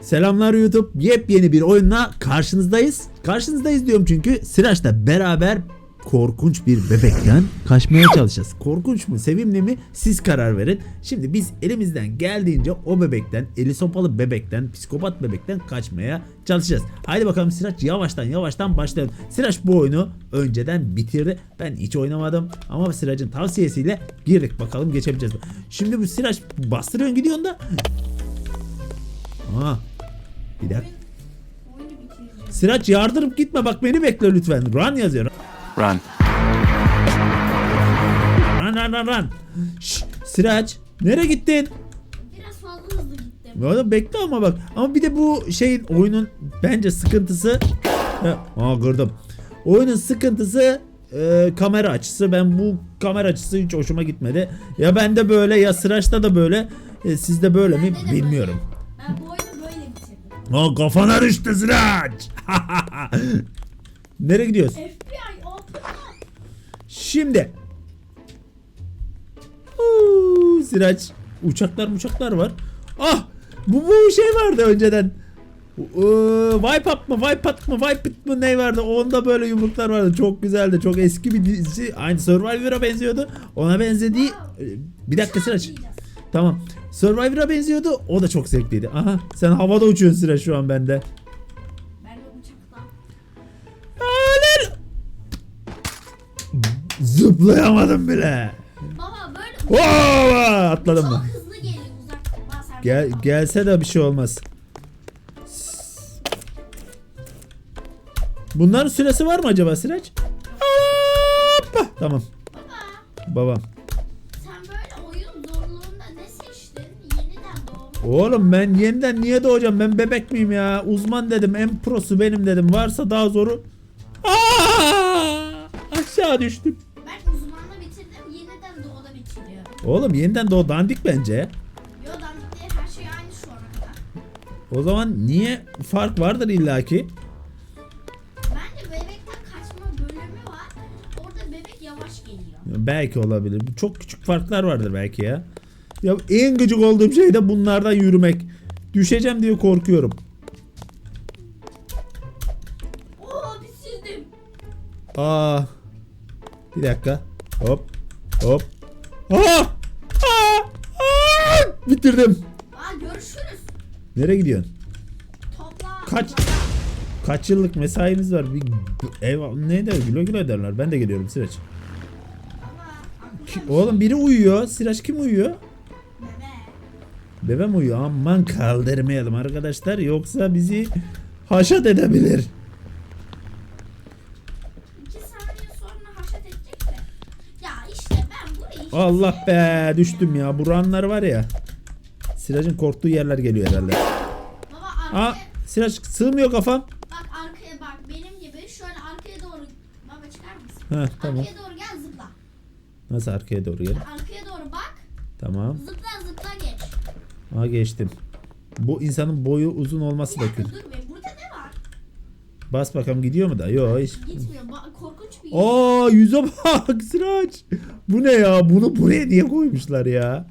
Selamlar YouTube. Yepyeni bir oyunla karşınızdayız. Karşınızdayız diyorum çünkü Sıraç'la beraber korkunç bir bebekten kaçmaya çalışacağız. Korkunç mu, sevimli mi? Siz karar verin. Şimdi biz elimizden geldiğince o bebekten, eli sopalı bebekten, psikopat bebekten kaçmaya çalışacağız. Haydi bakalım Sıraç yavaştan yavaştan başlayalım. Sıraç bu oyunu önceden bitirdi. Ben hiç oynamadım ama Sıraç'ın tavsiyesiyle girdik. Bakalım geçebileceğiz? Şimdi bu Sıraç bastırıyorsun gidiyorsun da. Aa, bir dakika. Sıraç yardırıp gitme bak beni bekle lütfen. Run yazıyor. Run. Run run run run. Şşş, Sıraç nereye gittin? Biraz fazla hızlı gittim. Oğlum bekle ama bak. Ama bir de bu şeyin oyunun bence sıkıntısı. Aa kırdım. Oyunun sıkıntısı e, kamera açısı. Ben bu kamera açısı hiç hoşuma gitmedi. Ya bende böyle ya Sıraç'ta da böyle. E, sizde böyle mi Bende de bilmiyorum. böyle. Ben bu Aa kafana düştü Sıraç. Nereye gidiyoruz? FBI open up. Şimdi. Uuu, Sıraç. Uçaklar uçaklar var. Ah! Bu bu şey vardı önceden. Ee, Wipe up mı? Wipe up mı? Wipe it mı? Ne vardı? Onda böyle yumruklar vardı. Çok güzeldi. Çok eski bir dizi. Aynı Survivor'a benziyordu. Ona benzediği... Bir dakika Sıraç. Çarpmayacağız. Tamam. Survivor'a benziyordu. O da çok zevkliydi. Aha sen havada uçuyorsun Sıraç şu an bende. Ben de uçakta. Hayır. Zıplayamadım bile. Baba böyle Oo, atladım çok mı? hızlı geliyor uzak. Bak sen Gel gelse de bir şey olmaz. Bunların süresi var mı acaba Sıraç? Hoppa. Tamam. Baba Babam. Oğlum ben yeniden niye doğacağım? Ben bebek miyim ya? Uzman dedim. En prosu benim dedim. Varsa daha zoru. Aa! Aşağı düştüm. Ben uzmanla bitirdim. Yeniden doğuda bitiriyor. Oğlum yeniden doğ dandik bence. Yo dandik değil her şey aynı şu ana kadar. O zaman niye fark vardır illaki? Bence bebekten kaçma bölümü var. Orada bebek yavaş geliyor. Belki olabilir. Çok küçük farklar vardır belki ya. Ya en gıcık olduğum şey de bunlardan yürümek. Düşeceğim diye korkuyorum. Oo bitirdim. Aa. Bir dakika. Hop. Hop. Aa! Aa! Aa! Bitirdim. Aa görüşürüz. Nereye gidiyorsun? Topla. Kaç kaç yıllık mesaimiz var? Bir ev ne der güle güle derler. Ben de geliyorum Sıraç. Oğlum biri uyuyor. Sıraç kim uyuyor? Bebe. Bebem uyuyor. Aman kaldırmayalım arkadaşlar. Yoksa bizi haşat edebilir. İki saniye sonra haşat edecek de. Ya işte ben burayı hiç Allah be düştüm ya. Bu ranlar var ya. Siracın korktuğu yerler geliyor herhalde. Baba arkaya, Aa Sirac sığmıyor kafam. bak arkaya bak benim gibi şöyle arkaya doğru baba çıkar mısın? Ha tamam. Arkaya doğru gel zıpla. Nasıl arkaya doğru gel? Arkaya doğru bak. Tamam. Zıpla zıpla geç. Aa geçtim. Bu insanın boyu uzun olması da kötü. dur be burada ne var? Bas bakalım gidiyor mu da? Yok hiç. Gitmiyor. Ba- korkunç bir Aa yüze bak Sıraç. Bu ne ya? Bunu buraya niye koymuşlar ya?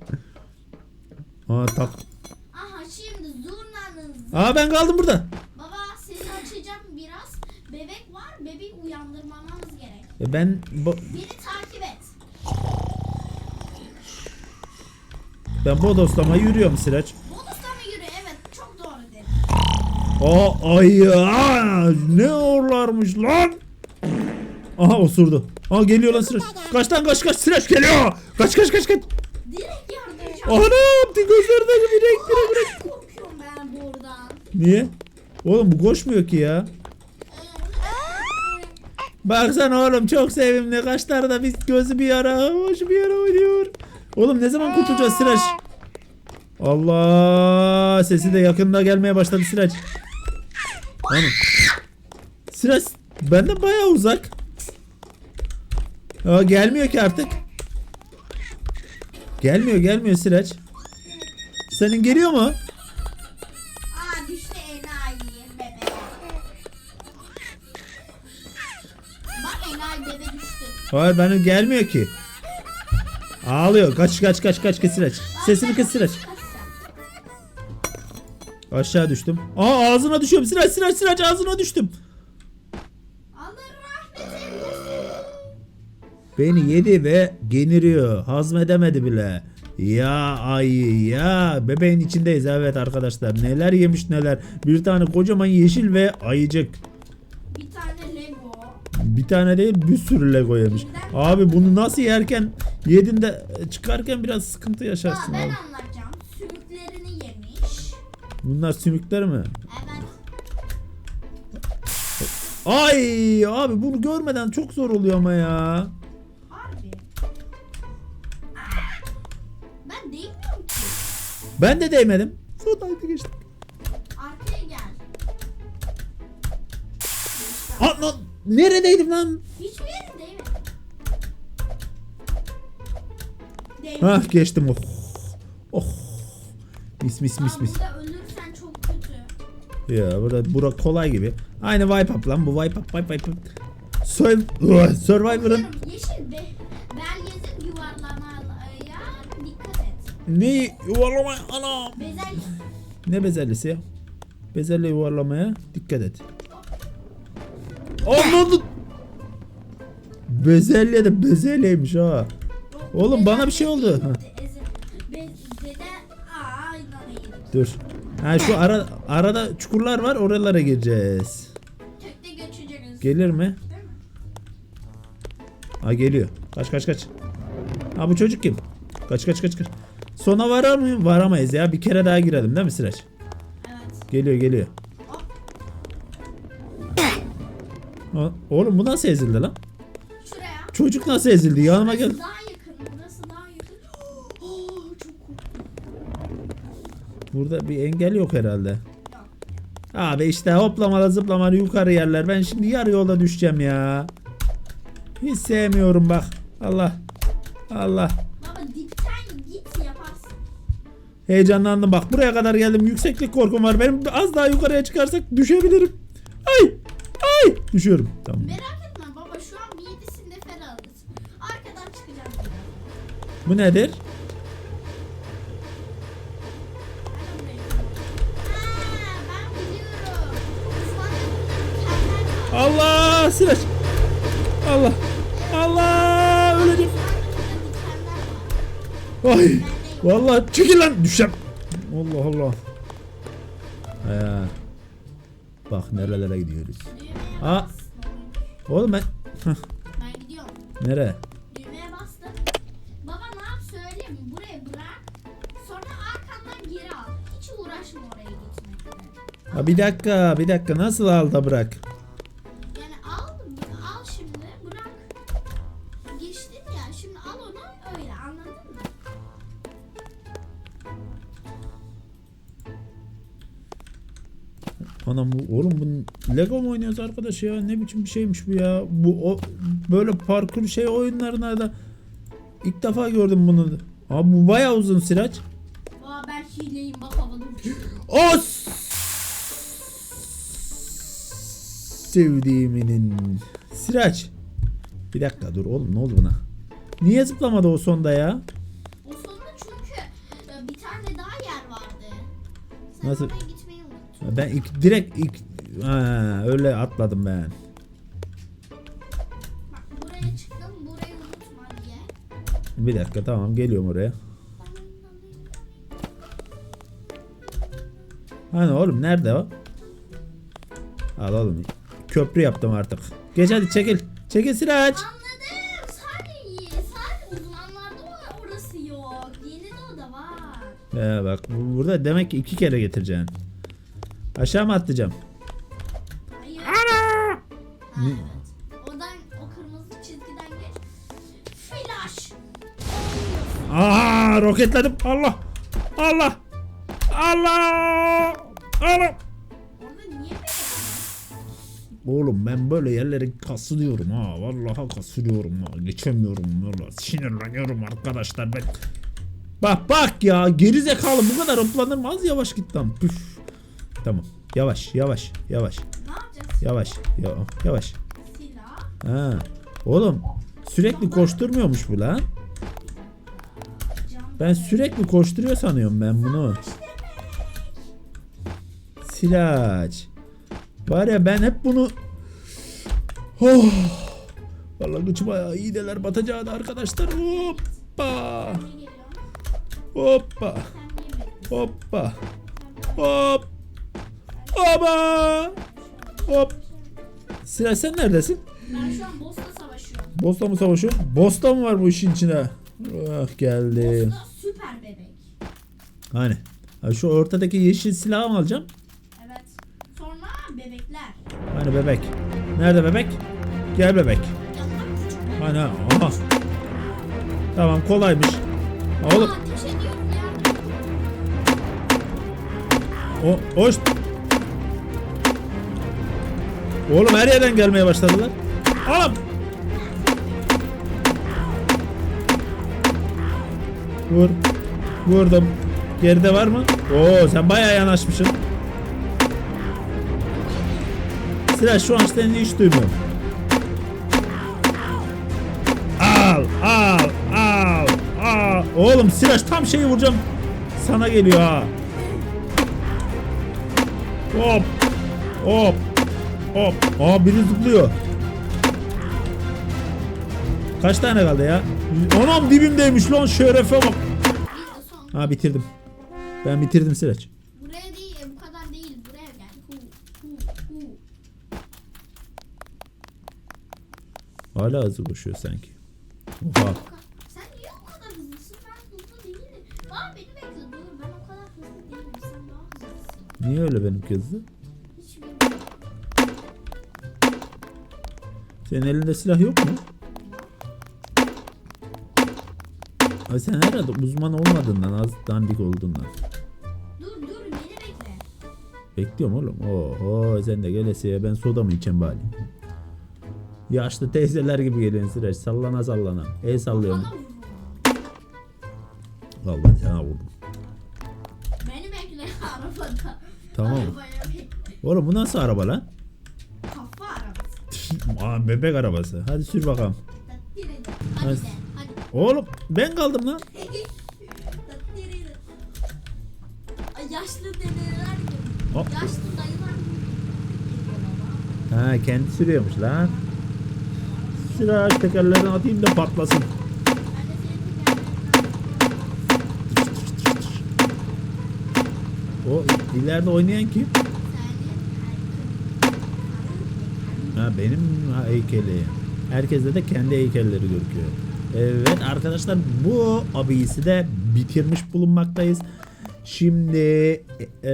Aa tak. Aha şimdi zurnanın Aa ben kaldım burada. Baba sesi açacağım biraz. Bebek var. Bebeği uyandırmamamız gerek. E ben bu, Beni takip et. Ben bodoslama yürüyorum Sıraç. Bonusla mı yürü? Evet çok doğru dedin. Aa ay ya ne orlarmış lan. Aha osurdu. Aa geliyor lan Sıraç. Kaç lan kaç kaç Sıraç geliyor. Kaç kaç kaç kaç. Direkt yardıracağım. Ana yaptı gözlerinde bir renk bir renk. Korkuyorum ben buradan. Niye? Oğlum bu koşmuyor ki ya. Baksana oğlum çok sevimli. Kaşları da bir gözü bir yara, hoş bir yara oynuyor. Oğlum ne zaman kurtulacağız Sıraç? Allah sesi de yakında gelmeye başladı Sıraç. Oğlum. Sıraç benden bayağı uzak. Aa, gelmiyor ki artık. Gelmiyor gelmiyor Sıraç. Senin geliyor mu? Aa düştü enayi bebe. Bak enayi bebe düştü. Hayır benim gelmiyor ki. Ağlıyor. Kaç kaç kaç kaç kesireç. Sesini. Kaç sen? Aşağı düştüm. Aa ağzına düşüyorum. Sıraç sıraç sıraç ağzına düştüm. Beni yedi ve geniriyor. Hazmedemedi bile. Ya ay ya bebeğin içindeyiz evet arkadaşlar neler yemiş neler bir tane kocaman yeşil ve ayıcık Bir tane Lego. bir tane değil bir sürü Lego yemiş abi bunu nasıl yerken yedin de çıkarken biraz sıkıntı Aa, yaşarsın ben abi. Bunlar sümükler mi Evet. ay abi bunu görmeden çok zor oluyor ama ya Harbi. Aa, Ben değmiyorum ki. ben de değmedim son dakika geçtim Arkaya gel. Aa, lan, neredeydim lan Hiçbir yere değmedi. Değmedi. Hah geçtim oh oh mis mis mis Aa, mis kötü. Ya burada bura kolay gibi. Aynı wipe up lan bu wipe up wipe up. Sur Survivor'ın Yeşil be belgezin yuvarlamaya dikkat et. neyi yuvarlama ana. Bezel Ne bezellisi ya? Bezelle yuvarlamaya dikkat et. Anladım. Bezelye de bezelyeymiş ha. Oğlum bana bir şey oldu. Ha. Dede aa inanayım. Dur. Ha şu ara arada çukurlar var oralara gireceğiz. Tekte geçeceğiz. Gelir mi? Ha geliyor. Kaç kaç kaç. Ha bu çocuk kim? Kaç kaç kaç kaç. Sona varar mıyım? Varamayız ya. Bir kere daha girelim değil mi Sıraç? Evet. Geliyor geliyor. Ha, Oğlum bu nasıl ezildi lan? Şuraya. Çocuk nasıl ezildi? Yanıma gel. Burası daha yakın. Burası daha yakın. Oh, çok korktum. Burada bir engel yok herhalde. Abi işte hoplamalı zıplamalı yukarı yerler. Ben şimdi yarı yolda düşeceğim ya. Hiç sevmiyorum bak. Allah. Allah. Baba dipten git yaparsın. Heyecanlandım bak buraya kadar geldim yükseklik korkum var benim az daha yukarıya çıkarsak düşebilirim ay ay düşüyorum tamam Merak etme baba şu an midesinde ferahız. Arkadan çıkacağım bu nedir sıraç Allah Allah öleceğim ay vallahi çekil lan düşeceğim Allah Allah He. bak nerelere gidiyoruz Aa. oğlum ben Ben gidiyorum. nere Düğmeye bastım. Baba ne yap söyleyeyim mi? Buraya bırak. Sonra arkandan geri al. Hiç uğraşma oraya gitmekle. ha, bir dakika bir dakika nasıl al da bırak Anam bu oğlum bu Lego mu oynuyoruz arkadaş ya? Ne biçim bir şeymiş bu ya? Bu o böyle parkur şey oyunlarına da ilk defa gördüm bunu. Abi bu bayağı uzun Sıraç. Aa ben hileyim bak havada uçuyorum. Os sevdiğiminin Sıraç. Bir dakika dur oğlum ne oldu buna? Niye zıplamadı o sonda ya? O sonunda çünkü e, bir tane daha yer vardı. Sen Nasıl? Ben ilk direkt ilk ha, öyle atladım ben. Bak buraya çıktım burayı unutma diye. Bir dakika tamam geliyorum oraya. Hani oğlum nerede o? Al oğlum. Köprü yaptım artık. Geç hadi çekil. Çekil Sıraç. Anladım. Sadece sadece uzmanlarda orası yok. Yeni de o da var. Ee, bak bu- burada demek ki iki kere getireceksin. Aşağı mı atlayacağım? Hayır. Ha, evet. Oradan o kırmızı çizgiden geç. Flash. Aa roketledim. Allah. Allah. Allah. Allah. Orada niye bekledin? Oğlum ben böyle yerlere kasılıyorum ha. Vallahi kasılıyorum ha. Geçemiyorum valla. Sinirleniyorum arkadaşlar ben. Bak bak ya geri zekalı bu kadar hoplanır mı? Az yavaş git lan. Püf. Tamam. Yavaş yavaş yavaş Ne yapacağız? yavaş ya- yavaş. Silah. Ha. Oğlum sürekli koşturmuyormuş bu lan. Ben sürekli koşturuyor sanıyorum ben bunu. Siraç. Var ya ben hep bunu... Oh. Vallahi kıçım ayağı iyi deler batacağı da arkadaşlar. Hoppa. Hoppa. Bekliyorsun? Hoppa. Hoppa. Hop. Siraç sen neredesin? Ben şu an boss'la savaşıyorum. Bosta mı savaşıyorsun? Bosta mı var bu işin içine? Ah geldim. Boss'la süper bebek. Hani? Ha, şu ortadaki yeşil silahı mı alacağım? Evet. Sonra bebekler. Hani bebek? Nerede bebek? Gel bebek. Yanına küçük bebek. Hani aha. Tamam kolaymış. Oğlum Aa, ateş ediyorum ya. o hoş. Oğlum her yerden gelmeye başladılar. Oğlum. Vur. Vurdum. Geride var mı? Oo sen bayağı yanaşmışsın. Sıra şu an seni hiç duymuyorum. Al, al, al, al. Oğlum Siraç tam şeyi vuracağım. Sana geliyor ha. Hop. Hop. Hop. Aa biri zıplıyor. Kaç tane kaldı ya? Anam dibimdeymiş lan şerefe bak. Ha bitirdim. Ben bitirdim Siraç. Buraya değil, bu kadar değil. Buraya gel. Hu, hu, hu. Hala hızlı koşuyor sanki. Oha. Sen niye o kadar hızlısın? Ben hızlı değilim. Aa beni bekle dur. Ben o kadar hızlı değilim. Sen daha hızlısın. Niye öyle benim hızlı? Senin elinde silah yok mu? Ay sen herhalde uzman olmadığından az dandik olduğundan. Dur dur beni bekle. Bekliyorum oğlum. Oho sen de gelesiye ben soda mı içeyim bari? Yaşlı teyzeler gibi geliyorsun Sıraç. Sallana sallana. El sallıyorum. Vallahi sana vurdum. Beni bekle arabada. Tamam. Arabaya bekle. Oğlum bu nasıl araba lan? Aa, bebek arabası. Hadi sür bakalım. Hadi. Oğlum ben kaldım lan. Ay yaşlı dedeler gibi. Hop. Yaşlı dayılar gibi. Ha kendi sürüyormuş lan. Sıraç tekerlerini atayım da patlasın. O ileride oynayan kim? Benim heykeli. Herkeste de kendi heykelleri gözüküyor. Evet arkadaşlar bu abisi de bitirmiş bulunmaktayız. Şimdi e,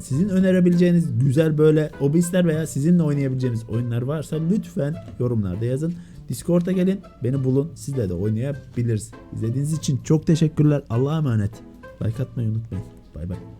sizin önerebileceğiniz güzel böyle obisler veya sizinle oynayabileceğiniz oyunlar varsa lütfen yorumlarda yazın. Discord'a gelin, beni bulun, sizle de oynayabiliriz. İzlediğiniz için çok teşekkürler. Allah'a emanet. Like atmayı unutmayın. Bay bay.